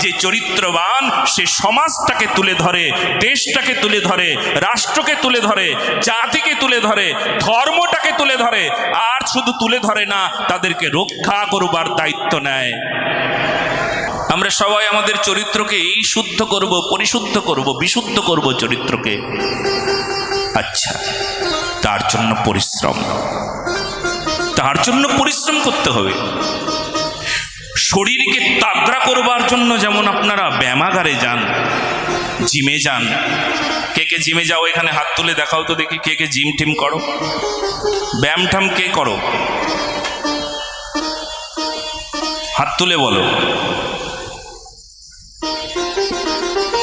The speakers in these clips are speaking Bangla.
যে চরিত্রবান, সে সমাজটাকে তুলে ধরে, দেশটাকে তুলে ধরে, রাষ্ট্রকে তুলে ধরে, জাতিকে তুলে ধরে, ধর্মটাকে তুলে ধরে, আর শুধু তুলে ধরে না, তাদেরকে রক্ষা করবার দায়িত্ব নেয়। আমরা সবাই আমাদের চরিত্রকে এই শুদ্ধ করব, পরিশুদ্ধ করব, বিশুদ্ধ করব চরিত্রকে। আচ্ছা তার জন্য পরিশ্রম। তার জন্য পরিশ্রম করতে হবে। শরীরকে তাগড়া করবার জন্য যেমন আপনারা ব্যায়ামাগারে যান, জিমে যান, কে কে জিমে যাও, এখানে হাত তুলে দেখাও তো দেখি কে কে জিম টিম করো। ব্যায়াম ঠাম কে করো? হাত তুলে বলো।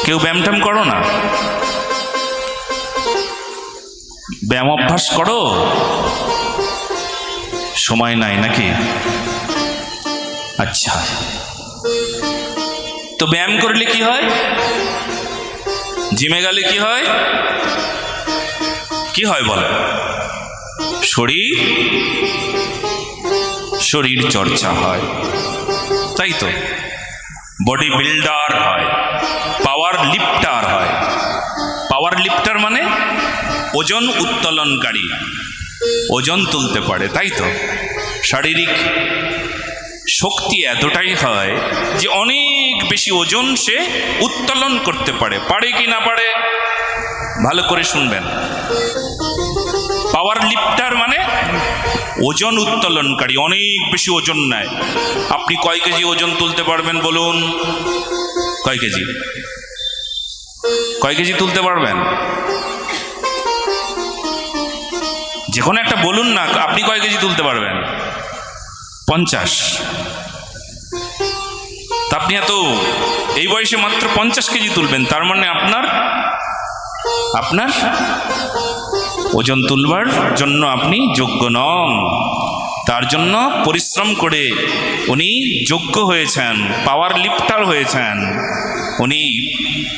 কেউ ব্যায়াম ট্যাম করো না? ব্যায়াম অভ্যাস করো? সময় নাই নাকি? আচ্ছা। তো ব্যায়াম করলে কি হয়? জিমে গেলে কি হয়? কি হয় বলো? শরীর? শরীর চর্চা হয়। তাই তো? বডি বিল্ডার হয়। পাওয়ার লিফটার হয়। পাওয়ার লিফটার মানে ওজন উত্তোলনকারী। ওজন তুলতে পারে, তাই তো? শারীরিক শক্তি এতটাই হয় যে অনেক বেশি ওজন সে উত্তোলন করতে পারে। পারে কি না পারে, ভালো করে শুনবেন। পাওয়ার লিফটার মানে ওজন উত্তোলনকারী, অনেক বেশি ওজন নেয়। আপনি কয় কেজি ওজন তুলতে পারবেন বলুন? কয় কেজি? কয় কেজি তুলতে পারবেন? যে কোনো একটা বলুন না, আপনি কয় কেজি তুলতে পারবেন? পঞ্চাশ। তা আপনি এত, এই বয়সে মাত্র পঞ্চাশ কেজি তুলবেন, তার মানে আপনার আপনার ওজন তুলবার জন্য আপনি যোগ্য নন। তার জন্য পরিশ্রম করে উনি যোগ্য হয়েছেন, পাওয়ার লিফটার হয়েছেন। উনি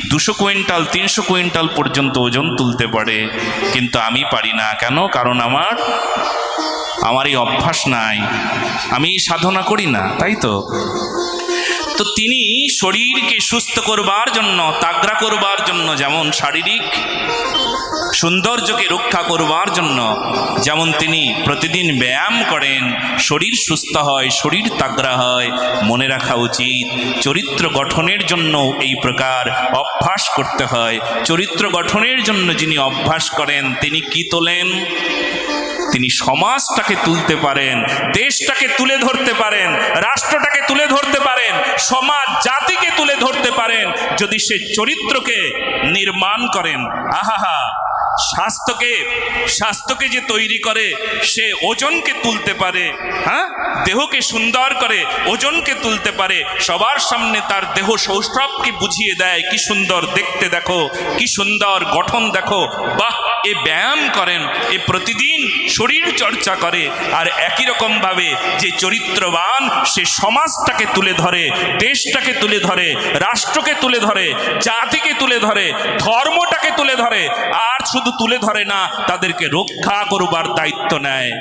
দুশো কুইন্টাল, তিনশো কুইন্টাল পর্যন্ত ওজন তুলতে পারে। কিন্তু আমি পারি না। কেন? কারণ আমার আমার এই অভ্যাস নাই। আমি সাধনা করি না, তাই তো? তো তিনি শরীরকে সুস্থ করবার জন্য, তাগড়া করবার জন্য, যেমন শারীরিক সৌন্দর্যকে রক্ষা করবার জন্য, যেমন তিনি প্রতিদিন ব্যায়াম করেন, শরীর সুস্থ হয়, শরীর তাগড়া হয়, মনে রাখা উচিত, চরিত্র গঠনের জন্য এই প্রকার অভ্যাস করতে হয়। চরিত্র গঠনের জন্য যিনি অভ্যাস করেন, তিনি কি তোলেন? তিনি সমাজটাকে তুলতে পারেন, দেশটাকে তুলে ধরতে পারেন, রাষ্ট্রটাকে তুলে ধরতে পারেন, সমাজ, জাতিকে তুলে ধরতে পারেন, যদি সে চরিত্রকে নির্মাণ করেন। আহাহা, স্বাস্থ্যকে স্বাস্থ্যকে যে তৈরি করে, সে ওজনকে তুলতে পারে হ্যাঁ? দেহকে সুন্দর করে ওজনকে তুলতে পারে, সবার সামনে তার দেহ সৌষ্ঠবকে বুঝিয়ে দেয়, কি সুন্দর দেখতে দেখো, কি সুন্দর গঠন দেখো, বাহ! এ ব্যায়াম করেন, এ প্রতিদিন শরীর চর্চা করে, আর একই রকমভাবে যে চরিত্রবান, সে সমাজটাকে তুলে ধরে, দেশটাকে তুলে ধরে, রাষ্ট্রকে তুলে ধরে, জাতিকে তুলে ধরে, ধর্মটাকে তুলে ধরে, আর শুধু তুলে ধরে না, তাদেরকে রক্ষা করবার দায়িত্ব নেয়।